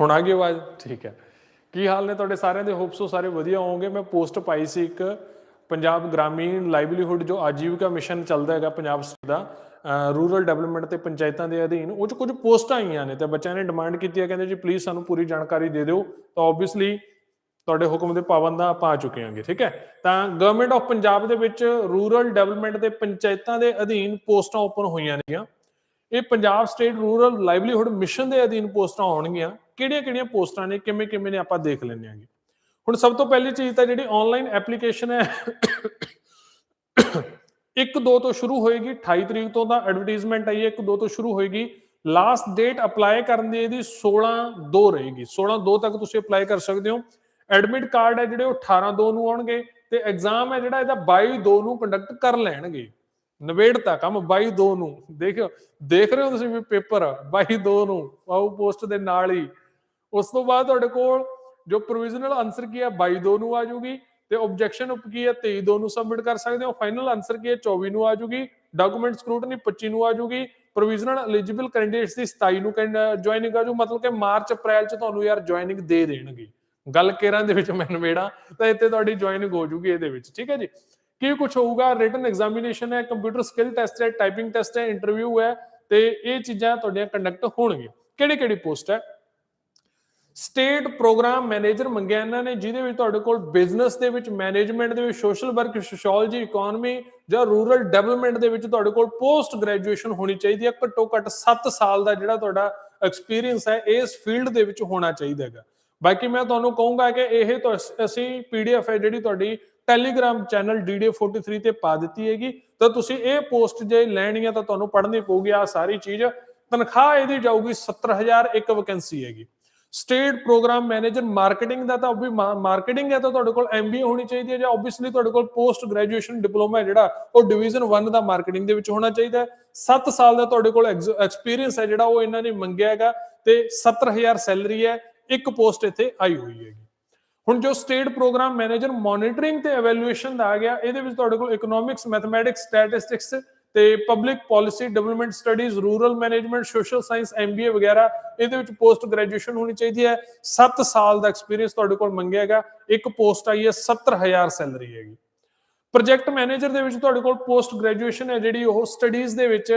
ਹੁਣ ਆ ਗਈ ਆਵਾਜ਼? ਠੀਕ ਹੈ। ਕੀ ਹਾਲ ਨੇ ਤੁਹਾਡੇ ਸਾਰਿਆਂ ਦੇ? ਹੋਪਸ ਹੋਪਸੋ ਸਾਰੇ ਵਧੀਆ ਹੋਵੋਗੇ। ਮੈਂ ਪੋਸਟ ਪਾਈ ਸੀ ਇੱਕ ਪੰਜਾਬ ਗ੍ਰਾਮੀਣ ਲਾਈਵਲੀਹੁੱਡ ਜੋ ਆਜੀਵਿਕਾ ਮਿਸ਼ਨ ਚੱਲਦਾ ਹੈਗਾ ਪੰਜਾਬ ਸਟੇਟ ਦਾ ਰੂਰਲ ਡਿਵੈਲਪਮੈਂਟ ਤੇ ਪੰਚਾਇਤਾਂ ਦੇ ਅਧੀਨ, ਉਹ 'ਚ ਕੁਝ ਪੋਸਟਾਂ ਆਈਆਂ ਨੇ ਤੇ ਬੱਚਿਆਂ ਨੇ ਡਿਮਾਂਡ ਕੀਤੀ ਹੈ। ਕਹਿੰਦੇ ਜੀ ਪਲੀਜ਼ ਸਾਨੂੰ ਪੂਰੀ ਜਾਣਕਾਰੀ ਦੇ ਦਿਓ। ਤਾਂ ਆਬਵੀਅਸਲੀ ਤੁਹਾਡੇ ਹੁਕਮ ਦੇ ਪਾਬੰਦਾਂ ਆਪਾਂ ਆ ਚੁੱਕੇ ਹਾਂਗੇ, ਠੀਕ ਹੈ। ਤਾਂ ਗਵਰਨਮੈਂਟ ਆਫ ਪੰਜਾਬ ਦੇ ਵਿੱਚ ਰੂਰਲ ਡਿਵੈਲਪਮੈਂਟ ਤੇ ਪੰਚਾਇਤਾਂ ਦੇ ਅਧੀਨ ਪੋਸਟਾਂ ਓਪਨ ਹੋਈਆਂ ਨੇਗੀਆਂ। ਇਹ Punjab state rural livelihood mission ਦੇ ਅਧੀਨ ਪੋਸਟਾਂ ਆਉਣਗੀਆਂ। ਕਿਹੜੀਆਂ-ਕਿਹੜੀਆਂ ਪੋਸਟਾਂ ਨੇ ਕਿਵੇਂ-ਕਿਵੇਂ ਨੇ ਆਪਾਂ ਦੇਖ ਲੈਂਦੇ ਆਂਗੇ ਹੁਣ ਸਭ ਤੋਂ ਪਹਿਲੀ ਚੀਜ਼ ਤਾਂ ਜਿਹੜੀ ਆਨਲਾਈਨ ਐਪਲੀਕੇਸ਼ਨ ਹੈ 1 2 ਤੋਂ ਸ਼ੁਰੂ ਹੋਏਗੀ 28 ਤਰੀਕ ਤੋਂ ਤਾਂ ਐਡਵਰਟਾਈਜ਼ਮੈਂਟ ਆਈ ਹੈ 1 2 ਤੋਂ ਸ਼ੁਰੂ ਹੋਏਗੀ। ਲਾਸਟ ਡੇਟ ਅਪਲਾਈ ਕਰਨ ਦੀ ਇਹਦੀ 16 2 ਰਹੇਗੀ। 16 2 ਤੱਕ ਤੁਸੀਂ ਅਪਲਾਈ ਕਰ ਸਕਦੇ ਹੋ। ਐਡਮਿਟ ਕਾਰਡ ਹੈ ਜਿਹੜੇ ਉਹ 18 2 ਨੂੰ ਆਉਣਗੇ ਤੇ ਐਗਜ਼ਾਮ ਹੈ ਜਿਹੜਾ ਇਹਦਾ 22 2 ਨੂੰ ਕੰਡਕਟ ਕਰ ਲੈਣਗੇ। ਨਵੇੜਤਾ ਕੰਮ 22 2 ਨੂੰ। ਦੇਖਿਓ ਦੇਖ ਰਹੇ ਹੋ ਤੁਸੀਂ ਵੀ ਪੇਪਰ? 22 2 ਨੂੰ ਆਉ ਪੋਸਟ ਦੇ ਨਾਲ ਹੀ। ਉਸ ਤੋਂ ਬਾਅਦ ਤੁਹਾਡੇ ਕੋਲ ਜੋ ਪ੍ਰੋਵੀਜ਼ਨਲ ਆਨਸਰ ਕੀ ਹੈ 22 2 ਨੂੰ ਆ ਜਾਊਗੀ ਤੇ ਆਬਜੈਕਸ਼ਨ ਉਪ ਕੀ ਹੈ 23 2 ਨੂੰ ਸਬਮਿਟ ਕਰ ਸਕਦੇ ਹੋ। ਫਾਈਨਲ ਆਨਸਰ ਕੀ ਹੈ 24 ਨੂੰ ਆ ਜਾਊਗੀ ਡਾਕੂਮੈਂਟ ਸਕਰੂਟਨੀ 25 ਨੂੰ ਆ ਜਾਊਗੀ ਪ੍ਰੋਵੀਜ਼ਨਲ ਐਲੀਜੀਬਲ ਕੈਂਡੀਡੇਟਸ ਦੀ 27 ਨੂੰ ਜੁਆਇਨਿੰਗ ਆ ਜਾਊ ਮਤਲਬ ਕਿ ਮਾਰਚ, ਅਪ੍ਰੈਲ ਚ ਤੁਹਾਨੂੰ ਯਾਰ ਜੁਆਇਨਿੰਗ ਦੇ ਦੇਣਗੇ। ਗੱਲ ਕੇਰਾਂ ਦੇ ਵਿੱਚ ਮੈਂ ਨਵੇੜਾ ਤਾਂ ਇੱਥੇ ਤੁਹਾਡੀ ਜੁਆਇਨਿੰਗ ਹੋ ਜੂਗੀ ਇਹਦੇ ਵਿੱਚ। ਠੀਕ ਹੈ ਜੀ? ਕੀ ਕੁਝ ਹੋਊਗਾ ਰਿਟਨ ਐਗਜ਼ਾਮੀਨੇਸ਼ਨ ਹੈ ਕੰਪਿਊਟਰ ਸਕਿੱਲ ਟੈਸਟ ਹੈ ਟਾਈਪਿੰਗ ਟੈਸਟ ਹੈ ਇੰਟਰਵਿਊ ਹੈ, ਤੇ ਇਹ ਚੀਜ਼ਾਂ ਤੁਹਾਡੀਆਂ ਕੰਡਕਟ ਹੋਣਗੀਆਂ। ਕਿਹੜੀ ਕਿਹੜੀ ਪੋਸਟ ਹੈ? ਸਟੇਟ ਪ੍ਰੋਗਰਾਮ ਮੈਨੇਜਰ ਮੰਗਿਆ ਇਹਨਾਂ ਨੇ, ਜਿਹਦੇ ਵਿੱਚ ਤੁਹਾਡੇ ਕੋਲ ਬਿਜ਼ਨਸ ਦੇ ਵਿੱਚ ਮੈਨੇਜਮੈਂਟ ਦੇ ਵਿੱਚ ਸੋਸ਼ਲ ਵਰਕ ਸੋਸ਼ੀਓਲੋਜੀ ਇਕਨੋਮੀ ਜਾਂ ਰੂਰਲ ਡਿਵੈਲਪਮੈਂਟ ਦੇ ਵਿੱਚ ਤੁਹਾਡੇ ਕੋਲ ਪੋਸਟ ਗ੍ਰੈਜੂਏਸ਼ਨ ਹੋਣੀ ਚਾਹੀਦੀ ਹੈ। ਘੱਟੋ ਘੱਟ 7 ਸਾਲ ਦਾ ਜਿਹੜਾ ਤੁਹਾਡਾ ਐਕਸਪੀਰੀਅੰਸ ਹੈ, ਇਸ ਫੀਲਡ ਦੇ ਵਿੱਚ ਹੋਣਾ ਚਾਹੀਦਾ ਹੈਗਾ। ਬਾਕੀ ਮੈਂ ਤੁਹਾਨੂੰ ਕਹੂੰਗਾ ਕਿ ਇਹ ਤਾਂ ਅਸ- ਅਸੀਂ ਪੀਡੀਐਫ ਹੈ ਜਿਹੜੀ ਤੁਹਾਡੀ ਟੈਲੀਗ੍ਰਾਮ ਚੈਨਲ DD43 ਤੇ ਪਾ ਦਿੱਤੀ ਹੈਗੀ। ਤਾਂ ਤੁਸੀਂ ਇਹ ਪੋਸਟ ਜੇ ਲੈਣੀ ਹੈ ਤਾਂ ਤੁਹਾਨੂੰ ਪੜ੍ਹਨੀ ਪਊਗੀ ਆ ਸਾਰੀ ਚੀਜ਼। ਤਨਖਾਹ ਇਹਦੀ ਜਾਊਗੀ 70000 ਇੱਕ ਵੈਕੈਂਸੀ ਹੈਗੀ। ਸਟੇਟ ਪ੍ਰੋਗਰਾਮ ਮੈਨੇਜਰ ਮਾਰਕੀਟਿੰਗ ਦਾ ਤਾਂ ਉਹ ਵੀ ਮਾਰਕੀਟਿੰਗ ਹੈ ਤਾਂ ਤੁਹਾਡੇ ਕੋਲ ਐਮਬੀਏ ਹੋਣੀ ਚਾਹੀਦੀ ਹੈ ਜਾਂ ਆਬਵੀਅਸਲੀ ਤੁਹਾਡੇ ਕੋਲ ਪੋਸਟ ਗ੍ਰੈਜੂਏਸ਼ਨ ਡਿਪਲੋਮਾ ਹੈ ਜਿਹੜਾ, ਉਹ ਡਿਵੀਜ਼ਨ 1 ਦਾ ਮਾਰਕੀਟਿੰਗ ਦੇ ਵਿੱਚ ਹੋਣਾ ਚਾਹੀਦਾ ਹੈ। 7 ਸਾਲ ਦਾ ਤੁਹਾਡੇ ਕੋਲ ਐਕਸਪੀਰੀਅੰਸ ਹੈ ਜਿਹੜਾ, ਉਹ ਇਹਨਾਂ ਨੇ ਮੰਗਿਆ ਹੈਗਾ ਤੇ 70000 ਸੈਲਰੀ ਹੈ। ਇੱਕ ਪੋਸਟ ਇੱਥੇ ਆਈ ਹੋਈ ਹੈਗੀ। ਹੁਣ ਜੋ ਸਟੇਟ ਪ੍ਰੋਗਰਾਮ ਮੈਨੇਜਰ ਮੋਨੀਟਰਿੰਗ ਤੇ ਇਵੈਲੂਏਸ਼ਨ ਦਾ ਆ ਗਿਆ, ਇਹਦੇ ਵਿੱਚ ਤੁਹਾਡੇ ਕੋਲ ਇਕਨੋਮਿਕਸ ਮੈਥਮੈਟਿਕਸ ਸਟੈਟਿਸਟਿਕਸ ਤੇ public policy development studies rural management social science MBA ਵਗੈਰਾ, ਇਹਦੇ ਵਿੱਚ ਪੋਸਟ ਗ੍ਰੈਜੂਏਸ਼ਨ ਹੋਣੀ ਚਾਹੀਦੀ ਹੈ। 7 ਸਾਲ ਦਾ ਐਕਸਪੀਰੀਅੰਸ ਤੁਹਾਡੇ ਕੋਲ ਮੰਗਿਆ ਹੈਗਾ। ਇੱਕ ਪੋਸਟ ਆਈ ਹੈ 70000 ਸੈਲਰੀ ਹੈਗੀ। ਪ੍ਰੋਜੈਕਟ ਮੈਨੇਜਰ ਦੇ ਵਿੱਚ ਤੁਹਾਡੇ ਕੋਲ ਪੋਸਟ ਗ੍ਰੈਜੂਏਸ਼ਨ ਹੈ, ਜਿਹੜੀ ਉਹ ਸਟੱਡੀਜ਼ ਦੇ ਵਿੱਚ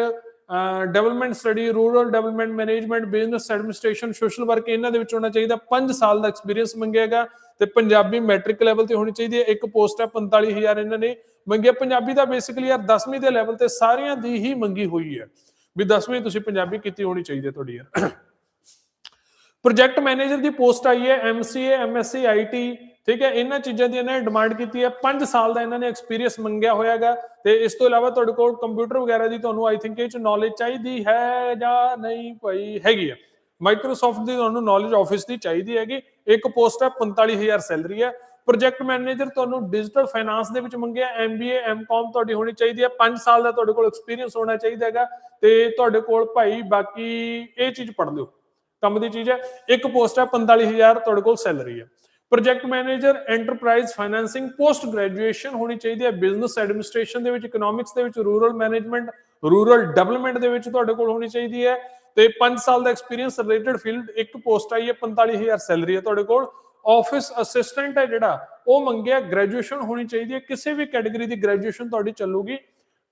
development study rural development management business administration social work ਇਹਨਾਂ ਦੇ ਵਿੱਚ ਹੋਣਾ ਚਾਹੀਦਾ। 5 ਸਾਲ ਦਾ ਐਕਸਪੀਰੀਅੰਸ ਮੰਗਿਆਗਾ ਤੇ ਪੰਜਾਬੀ ਮੈਟ੍ਰਿਕ ਲੈਵਲ ਤੇ ਹੋਣੀ ਚਾਹੀਦੀ ਹੈ। ਇੱਕ ਪੋਸਟ ਹੈ 45000 ਇਹਨਾਂ ਨੇ ਮੰਗਿਆ। ਪੰਜਾਬੀ ਦਾ ਬੇਸਿਕਲੀ ਯਾਰ 10ਵੀਂ ਦੇ ਲੈਵਲ ਤੇ ਸਾਰਿਆਂ ਦੀ ਹੀ ਮੰਗੀ ਹੋਈ ਹੈ ਵੀ 10ਵੀਂ ਤੁਸੀਂ ਪੰਜਾਬੀ ਕੀਤੀ ਹੋਣੀ ਚਾਹੀਦੀ ਹੈ ਤੁਹਾਡੀ ਯਾਰ। ਪ੍ਰੋਜੈਕਟ ਮੈਨੇਜਰ ਦੀ ਪੋਸਟ ਆਈ ਹੈ ਐਮਸੀਏ ਐਮਐਸਸੀ ਆਈਟੀ ਠੀਕ ਹੈ, ਇਹਨਾਂ ਚੀਜ਼ਾਂ ਦੀ ਇਹਨਾਂ ਨੇ ਡਿਮਾਂਡ ਕੀਤੀ ਹੈ। 5 ਸਾਲ ਦਾ ਇਹਨਾਂ ਨੇ ਐਕਸਪੀਰੀਅੰਸ ਮੰਗਿਆ ਹੋਇਆਗਾ ਤੇ ਇਸ ਤੋਂ ਇਲਾਵਾ ਤੁਹਾਡੇ ਕੋਲ ਕੰਪਿਊਟਰ ਵਗੈਰਾ ਦੀ ਤੁਹਾਨੂੰ ਆਈ ਥਿੰਕ ਇਹ ਚ ਨੌਲੇਜ ਚਾਹੀਦੀ ਹੈ ਜਾਂ ਨਹੀਂ ਭਾਈ, ਹੈਗੀ ਹੈ। ਮਾਈਕਰੋਸਾਫਟ ਦੀ ਤੁਹਾਨੂੰ ਨੌਲੇਜ ਆਫਿਸ ਦੀ ਚਾਹੀਦੀ ਹੈਗੀ। ਇੱਕ ਪੋਸਟ ਹੈ 45000 ਸੈਲਰੀ ਹੈ। ਪ੍ਰੋਜੈਕਟ ਮੈਨੇਜਰ ਤੁਹਾਨੂੰ ਡਿਜੀਟਲ ਫਾਈਨਾਂਸ ਦੇ ਵਿੱਚ ਮੰਗਿਆ ਐਮਬੀਏ ਐਮਕਾਮ ਤੁਹਾਡੀ ਹੋਣੀ ਚਾਹੀਦੀ ਹੈ। 5 ਸਾਲ ਦਾ ਤੁਹਾਡੇ ਕੋਲ ਐਕਸਪੀਰੀਅੰਸ ਹੋਣਾ ਚਾਹੀਦਾ ਹੈਗਾ ਤੇ ਤੁਹਾਡੇ ਕੋਲ ਭਾਈ ਬਾਕੀ ਇਹ ਚੀਜ਼ ਪੜ੍ਹ ਲਿਓ। ਕੰਮ ਦੀ ਚੀਜ਼ ਹੈ, ਇੱਕ ਪੋਸਟ ਹੈ 45000 ਤੁਹਾਡੇ ਕੋਲ ਸੈਲਰੀ ਹੈ। Project manager enterprise financing post graduation ਹੋਣੀ ਚਾਹੀਦੀ ਹੈ। ਬਿਜ਼ਨਸ ਐਡਮਿਨਿਸਟ੍ਰੇਸ਼ਨ ਦੇ ਵਿੱਚ ਇਕਨੋਮਿਕਸ ਦੇ ਵਿੱਚ ਰੂਰਲ ਮੈਨੇਜਮੈਂਟ ਰੂਰਲ ਡਿਵੈਲਪਮੈਂਟ ਦੇ ਵਿੱਚ ਤੁਹਾਡੇ ਕੋਲ ਹੋਣੀ ਚਾਹੀਦੀ ਹੈ। ਤੇ 5 ਸਾਲ ਦਾ ਐਕਸਪੀਰੀਅੰਸ ਰਿਲੇਟਡ ਫੀਲਡ ਇੱਕ ਪੋਸਟ ਆਈ ਹੈ 45000 ਸੈਲਰੀ ਹੈ ਤੁਹਾਡੇ ਕੋਲ। ਆਫਿਸ ਅਸਿਸਟੈਂਟ ਹੈ ਜਿਹੜਾ, ਉਹ ਮੰਗਿਆ ਗ੍ਰੈਜੂਏਸ਼ਨ ਹੋਣੀ ਚਾਹੀਦੀ ਹੈ। ਕਿਸੇ ਵੀ ਕੈਟਾਗਰੀ ਦੀ ਗ੍ਰੈਜੂਏਸ਼ਨ ਤੁਹਾਡੀ ਚੱਲੂਗੀ।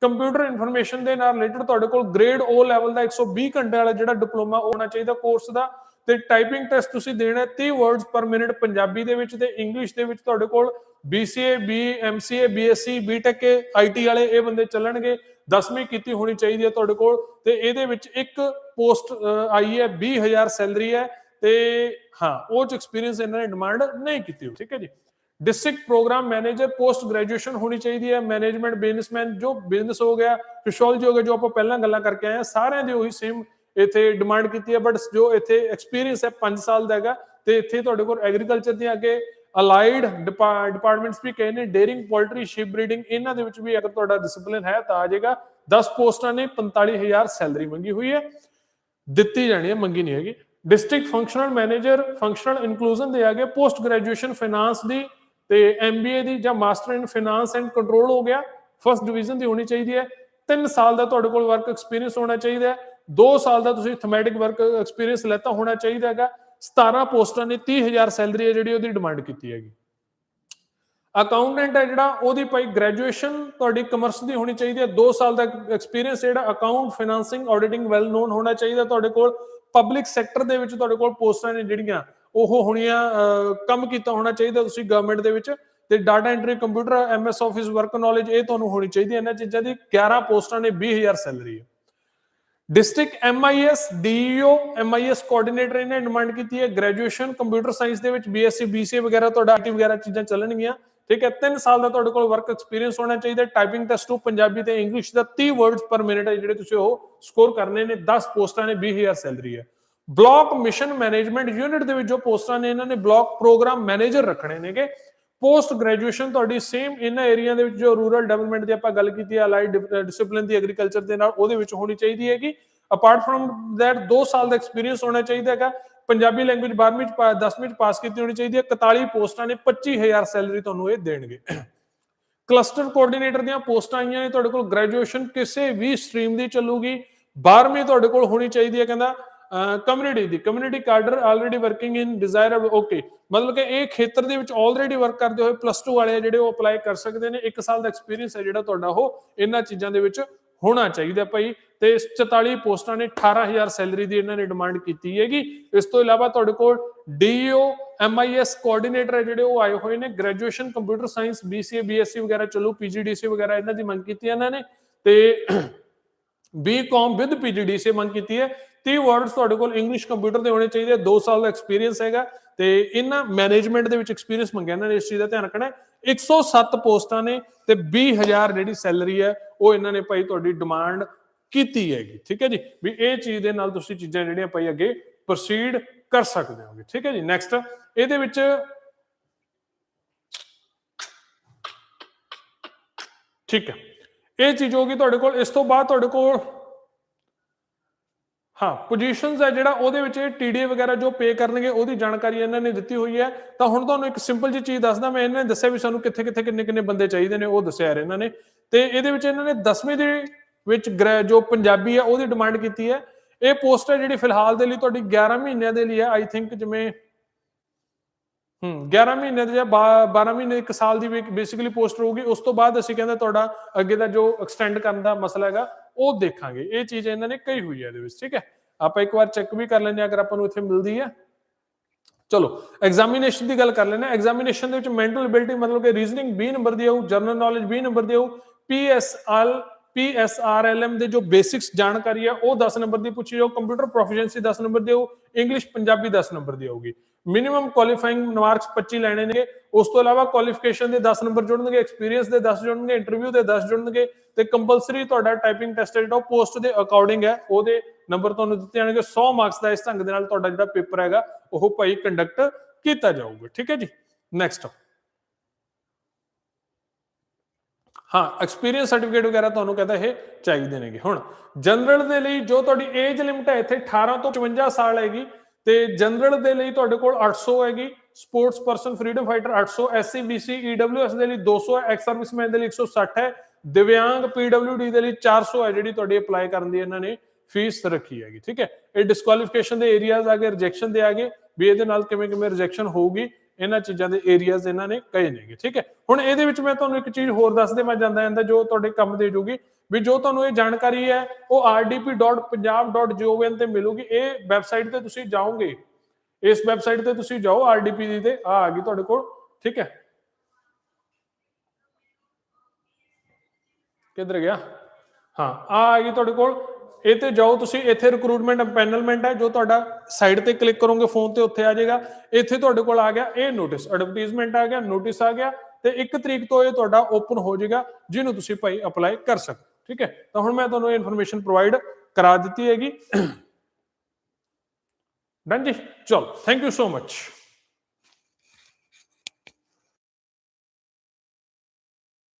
ਕੰਪਿਊਟਰ ਇਨਫੋਰਮੇਸ਼ਨ ਦੇ ਨਾਲ ਰਿਲੇਟਡ ਤੁਹਾਡੇ ਕੋਲ ਗ੍ਰੇਡ O ਲੈਵਲ ਦਾ 120 ਘੰਟੇ ਵਾਲਾ ਜਿਹੜਾ ਡਿਪਲੋਮਾ ਹੋਣਾ ਚਾਹੀਦਾ ਕੋਰਸ ਦਾ। ਤੇ ਟਾਈਪਿੰਗ ਟੈਸਟ ਤੁਸੀਂ ਦੇਣਾ ਹੈ 30 ਵਰਡਸ ਪਰ ਮਿੰਟ ਪੰਜਾਬੀ ਦੇ ਵਿੱਚ ਤੇ ਇੰਗਲਿਸ਼ ਦੇ ਵਿੱਚ ਤੁਹਾਡੇ ਕੋਲ BCA B MCA BSc BTech IT ਵਾਲੇ ਇਹ ਬੰਦੇ ਚੱਲਣਗੇ 10ਵੀਂ ਕੀਤੀ ਹੋਣੀ ਚਾਹੀਦੀ ਹੈ ਤੁਹਾਡੇ ਕੋਲ ਤੇ ਇਹਦੇ ਵਿੱਚ ਇੱਕ ਪੋਸਟ ਆਈ ਹੈ 20000 ਸੈਲਰੀ ਹੈ ਤੇ ਹਾਂ, ਉਹ ਚ ਐਕਸਪੀਰੀਅੰਸ ਇਹਨਾਂ ਨੇ ਡਿਮਾਂਡ ਨਹੀਂ ਕੀਤੀ ਠੀਕ ਹੈ ਜੀ। District programme manager post graduation ਹੋਣੀ ਚਾਹੀਦੀ ਹੈ ਮੈਨੇਜਮੈਂਟ ਬਿਜ਼ਨਸਮੈਨ ਜੋ ਬਿਜ਼ਨਸ ਹੋ ਗਿਆ ਸੋਸ਼ੀਓਲੋਜੀ ਹੋ ਗਿਆ ਜੋ ਆਪਾਂ ਪਹਿਲਾਂ ਗੱਲਾਂ ਕਰਕੇ ਆਏ ਆ ਸਾਰਿਆਂ ਦੀ ਉਹੀ ਸੇਮ ਇੱਥੇ ਡਿਮਾਂਡ ਕੀਤੀ ਹੈ ਬਟ ਜੋ ਇੱਥੇ ਐਕਸਪੀਰੀਅੰਸ ਹੈ 5 ਸਾਲ ਦਾ ਹੈਗਾ, ਤੇ ਇੱਥੇ ਤੁਹਾਡੇ ਕੋਲ ਐਗਰੀਕਲਚਰ ਦੀਆਂ ਅੱਗੇ ਅਲਾਈਡ ਡਿਪਾਰਟਮੈਂਟਸ ਵੀ ਕਹੇ ਨੇ ਡੇਅਰਿੰਗ ਪੋਲਟਰੀ ਸ਼ਿਪ ਬਰੀਡਿੰਗ ਇਹਨਾਂ ਦੇ ਵਿੱਚ ਵੀ ਅਗਰ ਤੁਹਾਡਾ ਡਿਸਪਲਿਨ ਹੈ ਤਾਂ ਆ ਜਾਏਗਾ। 10 ਪੋਸਟਾਂ ਨੇ 45000 ਸੈਲਰੀ ਮੰਗੀ ਹੋਈ ਹੈ। ਦਿੱਤੀ ਜਾਣੀ ਹੈ, ਮੰਗੀ ਨਹੀਂ ਹੈਗੀ। District functional manager functional inclusion ਦੇ ਆਗੇ ਪੋਸਟ ਗ੍ਰੈਜੂਏਸ਼ਨ ਫਾਈਨਾਂਸ ਦੀ ਤੇ ਐਮਬੀਏ ਦੀ ਜਾਂ master in finance and control ਹੋ ਗਿਆ। ਫਰਸਟ ਡਿਵੀਜ਼ਨ ਦੀ ਹੋਣੀ ਚਾਹੀਦੀ ਹੈ। 3 ਸਾਲ ਦਾ ਤੁਹਾਡੇ ਕੋਲ ਵਰਕ ਐਕਸਪੀਰੀਅੰਸ ਹੋਣਾ ਚਾਹੀਦਾ ਹੈ। 2 ਸਾਲ ਦਾ ਤੁਸੀਂ ਥਮੈਟਿਕ ਵਰਕ ਐਕਸਪੀਰੀਅੰਸ ਲੈਤਾ ਹੋਣਾ ਚਾਹੀਦਾ ਹੈਗਾ। 17 ਪੋਸਟਾਂ ਨੇ 30000 ਸੈਲਰੀ ਹੈ ਜਿਹੜੀ ਉਹਦੀ ਡਿਮਾਂਡ ਕੀਤੀ ਹੈਗੀ। ਅਕਾਊਂਟੈਂਟ ਹੈ ਜਿਹੜਾ, ਉਹਦੀ ਭਾਈ ਗ੍ਰੈਜੂਏਸ਼ਨ ਤੁਹਾਡੀ ਕਮਰਸ ਦੀ ਹੋਣੀ ਚਾਹੀਦੀ ਹੈ। 2 ਸਾਲ ਦਾ ਐਕਸਪੀਰੀਅੰਸ ਜਿਹੜਾ account financing auditing well known ਹੋਣਾ ਚਾਹੀਦਾ ਤੁਹਾਡੇ ਕੋਲ। ਪਬਲਿਕ ਸੈਕਟਰ ਦੇ ਵਿੱਚ ਤੁਹਾਡੇ ਕੋਲ ਪੋਸਟਾਂ ਨੇ ਜਿਹੜੀਆਂ, ਉਹ ਹੋਣੀਆਂ ਕੰਮ ਕੀਤਾ ਹੋਣਾ ਚਾਹੀਦਾ ਤੁਸੀਂ ਗਵਰਨਮੈਂਟ ਦੇ ਵਿੱਚ। ਤੇ data entry computer MS office work knowledge ਇਹ ਤੁਹਾਨੂੰ ਹੋਣੀ ਚਾਹੀਦੀ ਹੈ। ਇਹਨਾਂ ਚੀਜ਼ਾਂ ਦੀ 11 ਪੋਸਟਾਂ ਨੇ 20000 ਸੈਲਰੀ ਹੈ। District MIS DEO MIS coordinator ਇਹਨੇ ਡਿਮਾਂਡ ਕੀਤੀ ਹੈ। ਗ੍ਰੈਜੂਏਸ਼ਨ ਕੰਪਿਊਟਰ ਸਾਇੰਸ ਦੇ ਵਿੱਚ ਬੀਐਸਸੀ ਬੀਸੀਏ ਵਗੈਰਾ, ਤੁਹਾਡਾ ਆਈਟੀ ਵਗੈਰਾ ਚੀਜ਼ਾਂ ਚੱਲਣਗੀਆਂ। ਠੀਕ ਹੈ 3 ਸਾਲ ਦਾ ਤੁਹਾਡੇ ਕੋਲ ਵਰਕ ਐਕਸਪੀਰੀਅੰਸ ਹੋਣਾ ਚਾਹੀਦਾ ਟਾਈਪਿੰਗ ਟੈਸਟ ਟੂ ਪੰਜਾਬੀ ਤੇ ਇੰਗਲਿਸ਼ ਦਾ 30 ਵਰਡਸ ਪਰ ਮਿੰਟ ਹੈ ਜਿਹੜੇ ਤੁਸੀਂ ਉਹ ਸਕੋਰ ਕਰਨੇ ਨੇ। 10 ਪੋਸਟਾਂ ਨੇ 20000 ਸੈਲਰੀ ਹੈ। ਬਲਾਕ ਮਿਸ਼ਨ ਮੈਨੇਜਮੈਂਟ ਯੂਨਿਟ ਦੇ ਵਿੱਚ ਜੋ ਪੋਸਟਾਂ ਨੇ, ਇਹਨਾਂ ਨੇ ਬਲਾਕ ਪ੍ਰੋਗਰਾਮ ਮੈਨੇਜਰ ਰੱਖਣੇ ਨੇਗੇ। ਪੋਸਟ ਗ੍ਰੈਜੂਏਸ਼ਨ ਤੁਹਾਡੀ ਸੇਮ ਇਹਨਾਂ ਏਰੀਆ ਦੇ ਵਿੱਚ ਜੋ ਰੂਰਲ ਡਿਵੈਲਪਮੈਂਟ ਦੀ ਆਪਾਂ ਗੱਲ ਕੀਤੀ ਹੈ ਅਲਾਈਡ ਡਿਸਪਲਿਨ ਦੀ ਐਗਰੀਕਲਚਰ ਦੇ ਨਾਲ, ਉਹਦੇ ਵਿੱਚ ਹੋਣੀ ਚਾਹੀਦੀ ਹੈਗੀ। ਅਪਾਰਟ ਫਰਮ ਦੈਟ 2 ਸਾਲ ਦਾ ਐਕਸਪੀਰੀਅੰਸ ਹੋਣਾ ਚਾਹੀਦਾ ਹੈਗਾ। ਪੰਜਾਬੀ ਲੈਂਗੁਏਜ 12ਵੀਂ ਚ 10ਵੀਂ ਚ ਪਾਸ ਕੀਤੀ ਹੋਣੀ ਚਾਹੀਦੀ ਹੈ। 41 ਪੋਸਟਾਂ ਨੇ 25000 ਸੈਲਰੀ ਤੁਹਾਨੂੰ ਇਹ ਦੇਣਗੇ। ਕਲਸਟਰ ਕੋਆਰਡੀਨੇਟਰ ਦੀਆਂ ਪੋਸਟਾਂ ਆਈਆਂ ਨੇ, ਤੁਹਾਡੇ ਕੋਲ ਗ੍ਰੈਜੂਏਸ਼ਨ ਕਿਸੇ ਵੀ ਸਟਰੀਮ ਦੀ ਚੱਲੂਗੀ। 12ਵੀਂ ਤੁਹਾਡੇ ਕੋਲ ਹੋਣੀ ਚਾਹੀਦੀ ਹੈ, ਕਹਿੰਦਾ community the community cadre already working in desirable okay ਮਤਲਬ ਕਿ ਇਹ ਖੇਤਰ ਦੇ ਵਿੱਚ ਆਲਰੇਡੀ ਵਰਕ ਕਰਦੇ ਹੋਏ ਪਲੱਸ 2 ਵਾਲੇ ਜਿਹੜੇ ਉਹ ਅਪਲਾਈ ਕਰ ਸਕਦੇ ਨੇ 1 ਸਾਲ ਦਾ ਐਕਸਪੀਰੀਅੰਸ ਹੈ ਜਿਹੜਾ ਤੁਹਾਡਾ ਉਹ ਇਹਨਾਂ ਚੀਜ਼ਾਂ ਦੇ ਵਿੱਚ ਹੋਣਾ ਚਾਹੀਦਾ ਭਾਈ। ਤੇ 44 ਪੋਸਟਾਂ ਨੇ 18000 ਸੈਲਰੀ ਦੀ ਇਹਨਾਂ ਨੇ ਡਿਮਾਂਡ ਕੀਤੀ ਹੈਗੀ। ਇਸ ਤੋਂ ਇਲਾਵਾ ਤੁਹਾਡੇ ਕੋਲ ਡੀਓ ਐਮਆਈਐਸ ਕੋਆਰਡੀਨੇਟਰ ਹੈ ਜਿਹੜੇ ਉਹ ਆਏ ਹੋਏ ਨੇ। Graduation computer science BCA BSc ਵਗੈਰਾ ਚੱਲੂ ਪੀਜੀਡੀਸੀ ਵਗੈਰਾ ਇਹਨਾਂ ਦੀ ਮੰਗ ਕੀਤੀ ਹੈ ਇਹਨਾਂ ਨੇ। ਤੇ ਬੀਕਾਮ ਵਿਦ ਪੀਜੀਡੀਸੀ ਮੰਗ ਕੀਤੀ ਹੈ। 30 ਵਰਡਸ ਤੁਹਾਡੇ ਕੋਲ ਇੰਗਲਿਸ਼ ਕੰਪਿਊਟਰ ਦੇ ਹੋਣੇ ਚਾਹੀਦੇ 2 ਸਾਲ ਦਾ ਐਕਸਪੀਰੀਅੰਸ ਹੈਗਾ ਤੇ ਇਹਨਾਂ ਮੈਨੇਜਮੈਂਟ ਦੇ ਵਿੱਚ ਐਕਸਪੀਰੀਅੰਸ ਮੰਗਿਆ ਇਹਨਾਂ ਨੇ ਇਸ ਚੀਜ਼ ਦਾ ਧਿਆਨ ਰੱਖਣਾ ਹੈ। 107 ਪੋਸਟਾਂ ਨੇ ਤੇ 20000 ਜਿਹੜੀ ਸੈਲਰੀ ਹੈ, ਉਹ ਇਹਨਾਂ ਨੇ ਭਾਈ ਤੁਹਾਡੀ ਡਿਮਾਂਡ ਕੀਤੀ ਹੈਗੀ, ਠੀਕ ਹੈ ਜੀ? ਵੀ ਇਹ ਚੀਜ਼ ਦੇ ਨਾਲ ਤੁਸੀਂ ਚੀਜ਼ਾਂ ਜਿਹੜੀਆਂ ਭਾਈ ਅੱਗੇ ਪ੍ਰੋਸੀਡ ਕਰ ਸਕਦੇ ਹੋਗੇ, ਠੀਕ ਹੈ ਜੀ? ਨੈਕਸਟ ਇਹਦੇ ਵਿੱਚ ਠੀਕ ਹੈ। ਇਹ ਚੀਜ਼ ਹੋਗੀ ਤੁਹਾਡੇ ਕੋਲ, ਇਸ ਤੋਂ ਬਾਅਦ ਤੁਹਾਡੇ ਕੋਲ ਹਾਂ ਪੋਜੀਸ਼ਨਸ ਹੈ ਜਿਹੜਾ ਉਹਦੇ ਵਿੱਚ ਇਹ ਟੀਡੀ ਵਗੈਰਾ ਜੋ ਪੇ ਕਰਨਗੇ, ਉਹਦੀ ਜਾਣਕਾਰੀ ਇਹਨਾਂ ਨੇ ਦਿੱਤੀ ਹੋਈ ਹੈ। ਤਾਂ ਹੁਣ ਤੁਹਾਨੂੰ ਇੱਕ ਸਿੰਪਲ ਜਿਹੀ ਚੀਜ਼ ਦੱਸਦਾ, ਮੈਂ ਇਹਨਾਂ ਨੇ ਦੱਸਿਆ ਵੀ ਸਾਨੂੰ ਕਿੱਥੇ ਕਿੱਥੇ ਕਿੰਨੇ ਕਿੰਨੇ ਬੰਦੇ ਚਾਹੀਦੇ ਨੇ, ਉਹ ਦੱਸਿਆ ਯਾਰ ਇਹਨਾਂ ਨੇ। ਤੇ ਇਹਦੇ ਵਿੱਚ ਇਹਨਾਂ ਨੇ 10ਵੀਂ ਦੇ ਵਿੱਚ ਗ੍ਰੈ- ਜੋ ਪੰਜਾਬੀ ਹੈ ਉਹਦੀ ਡਿਮਾਂਡ ਕੀਤੀ ਹੈ। ਇਹ ਪੋਸਟ ਹੈ ਜਿਹੜੀ ਫਿਲਹਾਲ ਦੇ ਲਈ ਤੁਹਾਡੀ 11 ਮਹੀਨਿਆਂ ਦੇ ਲਈ ਹੈ। ਆਈ ਥਿੰਕ ਜਿਵੇਂ, ਹੂੰ 11 ਮਹੀਨੇ ਦੇ ਜਾਂ 12 ਮਹੀਨੇ, ਇੱਕ ਸਾਲ ਦੀ ਬੇਸਿਕਲੀ ਪੋਸਟ ਹੋਊਗੀ ਉਸ ਤੋਂ ਬਾਅਦ ਅਸੀਂ ਕਹਿੰਦੇ ਤੁਹਾਡਾ ਅੱਗੇ ਦਾ ਜੋ ਐਕਸਟੈਂਡ ਕਰਨ ਦਾ ਮਸਲਾ ਹੈਗਾ ਉਹ ਦੇਖਾਂਗੇ। ਇਹ ਚੀਜ਼ ਇਹਨਾਂ ਨੇ ਕਹੀ ਹੋਈ ਹੈ ਇਹਦੇ ਵਿੱਚ, ਠੀਕ ਹੈ? ਆਪਾਂ ਇੱਕ ਵਾਰ ਚੈੱਕ ਵੀ ਕਰ ਲੈਂਦੇ ਹਾਂ ਅਗਰ ਆਪਾਂ ਨੂੰ ਇੱਥੇ ਮਿਲਦੀ ਹੈ। ਚਲੋ ਐਗਜ਼ਾਮੀਨੇਸ਼ਨ ਦੀ ਗੱਲ ਕਰ ਲੈਂਦੇ ਹਾਂ। ਐਗਜ਼ਾਮੀਨੇਸ਼ਨ ਦੇ ਵਿੱਚ ਮੈਂਟਲ ਐਬਿਲਿਟੀ ਮਤਲਬ ਕਿ ਰੀਜ਼ਨਿੰਗ 20 ਨੰਬਰ ਦੀ ਆਊ ਜਨਰਲ ਨੌਲੇਜ 20 ਨੰਬਰ ਦੀ ਆਊ ਪੀਐਸਐਲ ਪੀਐਸਆਰਐਲਐਮ ਦੇ ਜੋ ਬੇਸਿਕਸ ਜਾਣਕਾਰੀ ਹੈ, ਉਹ 10 ਨੰਬਰ ਦੀ ਪੁੱਛੀ ਜਾਓ ਕੰਪਿਊਟਰ ਪ੍ਰੋਫੀਸ਼ੀਐਂਸੀ 10 ਨੰਬਰ ਦੀ ਆਊ ਇੰਗਲਿਸ਼ ਪੰਜਾਬੀ 10 ਨੰਬਰ ਦੀ ਆਊਗੀ। ਮਿਨੀਮਮ ਕੁਆਲੀਫਾਈਂਗ ਮਾਰਕਸ 25 ਲੈਣੇ ਨੇ ਉਸ ਤੋਂ ਇਲਾਵਾ ਕੁਆਲੀਫਿਕੇਸ਼ਨ ਦੇ 10 ਨੰਬਰ ਜੁੜਨਗੇ ਐਕਸਪੀਰੀਅੰਸ ਦੇ 10 ਜੁੜਨਗੇ ਇੰਟਰਵਿਊ ਦੇ 10 ਜੁੜਨਗੇ ਤੇ ਕੰਪਲਸਰੀ ਤੁਹਾਡਾ ਟਾਈਪਿੰਗ ਟੈਸਟ ਜਿਹੜਾ, ਉਹ ਪੋਸਟ ਦੇ ਅਕੋਰਡਿੰਗ ਹੈ। ਉਹਦੇ ਨੰਬਰ ਤੁਹਾਨੂੰ ਦਿੱਤੇ ਜਾਣਗੇ। 100 ਮਾਰਕਸ ਦਾ ਇਸ ਢੰਗ ਦੇ ਨਾਲ ਤੁਹਾਡਾ ਜਿਹੜਾ ਪੇਪਰ ਹੈਗਾ, ਉਹ ਭਾਈ ਕੰਡਕਟ ਕੀਤਾ ਜਾਊਗਾ। ਠੀਕ ਹੈ ਜੀ? ਨੈਕਸਟ ਹਾਂ ਐਕਸਪੀਰੀਅੰਸ ਸਰਟੀਫਿਕੇਟ ਵਗੈਰਾ ਤੁਹਾਨੂੰ ਕਹਿੰਦਾ ਇਹ ਚਾਹੀਦੇ ਨੇਗੇ। ਹੁਣ ਜਨਰਲ ਦੇ ਲਈ ਜੋ ਤੁਹਾਡੀ ਏਜ ਲਿਮਟ ਹੈ, ਇੱਥੇ 18 ਤੋਂ 55 ਸਾਲ ਹੈਗੀ। ਤੇ ਜਨਰਲ ਦੇ ਲਈ ਤੁਹਾਡੇ ਕੋਲ 800 ਹੈਗੀ sports person freedom fighter 800 SC BC EWS ਦੇ ਲਈ 200 ਹੈ ਐਕਸ ਸਰਵਿਸਮੈਨ ਦੇ ਲਈ 160 ਹੈ, ਦਿਵਿਆਂਗ ਪੀਡਬਲਯੂਡੀ ਦੇ ਲਈ 400 ਹੈ ਜਿਹੜੀ ਤੁਹਾਡੀ ਅਪਲਾਈ ਕਰਨ ਦੀ ਇਹਨਾਂ ਨੇ ਫੀਸ ਰੱਖੀ ਹੈਗੀ, ਠੀਕ ਹੈ? ਇਹ ਡਿਸਕੁਆਲੀਫਿਕੇਸ਼ਨ ਦੇ ਏਰੀਆਜ਼ ਆ ਗਏ ਰਿਜੈਕਸ਼ਨ ਦੇ ਆ ਗਏ, ਵੀ ਇਹਦੇ ਨਾਲ ਕਿਵੇਂ ਕਿਵੇਂ ਰਿਜੈਕਸ਼ਨ ਹੋਊਗੀ? ਇਹਨਾਂ ਚੀਜ਼ਾਂ ਦੇ ਏਰੀਆਜ਼ ਇਹਨਾਂ ਨੇ ਕਹੇ ਨੇਗੇ, ਠੀਕ ਹੈ? ਹੁਣ ਇਹਦੇ ਵਿੱਚ ਮੈਂ ਤੁਹਾਨੂੰ ਇੱਕ ਚੀਜ਼ ਹੋਰ ਦੱਸ ਦੇ ਜਾਂਦਾ ਜਾਂਦਾ ਜੋ ਤੁਹਾਡੇ ਕੰਮ ਦੇ ਜੂਗੀ, ਵੀ ਜੋ ਤੁਹਾਨੂੰ ਇਹ ਜਾਣਕਾਰੀ ਹੈ, ਉਹ rdp.punjab.gov ਤੇ ਮਿਲੂਗੀ। ਇਹ ਵੈਬਸਾਈਟ ਤੇ ਤੁਸੀਂ ਜਾਓਗੇ, ਇਸ ਵੈਬਸਾਈਟ ਤੇ ਤੁਸੀਂ ਜਾਓ, rdp ਦੀ ਤੇ ਆ ਆ ਗਈ ਤੁਹਾਡੇ ਕੋਲ, ਠੀਕ ਹੈ? ਕਿੱਧਰ ਗਿਆ? ਹਾਂ, ਆ ਆ ਗਈ ਤੁਹਾਡੇ ਕੋਲ। ਇਹ ਤੇ ਜਾਓ, ਤੁਸੀਂ ਇੱਥੇ ਰਿਕਰੂਟਮੈਂਟ ਪੈਨਲਮੈਂਟ ਹੈ, ਜੋ ਤੁਹਾਡਾ ਸਾਈਡ ਤੇ ਕਲਿੱਕ ਕਰੋਗੇ ਫੋਨ ਤੇ ਉੱਥੇ ਆ ਜਾਏਗਾ। ਇੱਥੇ ਤੁਹਾਡੇ ਕੋਲ ਆ ਗਿਆ ਇਹ ਨੋਟਿਸ ਐਡਵਰਟਾਈਜ਼ਮੈਂਟ ਆ ਗਿਆ ਨੋਟਿਸ ਆ ਗਿਆ ਤੇ 1 ਤਰੀਕ ਤੋਂ ਇਹ ਤੁਹਾਡਾ ਓਪਨ ਹੋ ਜਾਏਗਾ, ਜਿਹਨੂੰ ਤੁਸੀਂ ਭਾਈ ਅਪਲਾਈ ਕਰ ਸਕਦੇ ਠੀਕ ਹੈ? ਤਾਂ ਹੁਣ ਮੈਂ ਤੁਹਾਨੂੰ ਇਹ ਇਨਫੋਰਮੇਸ਼ਨ ਪ੍ਰੋਵਾਈਡ ਕਰਾ ਦਿੱਤੀ ਹੈਗੀ। ਡਨ ਜੀ? ਚਲੋ ਥੈਂਕ ਯੂ ਸੋ ਮਚ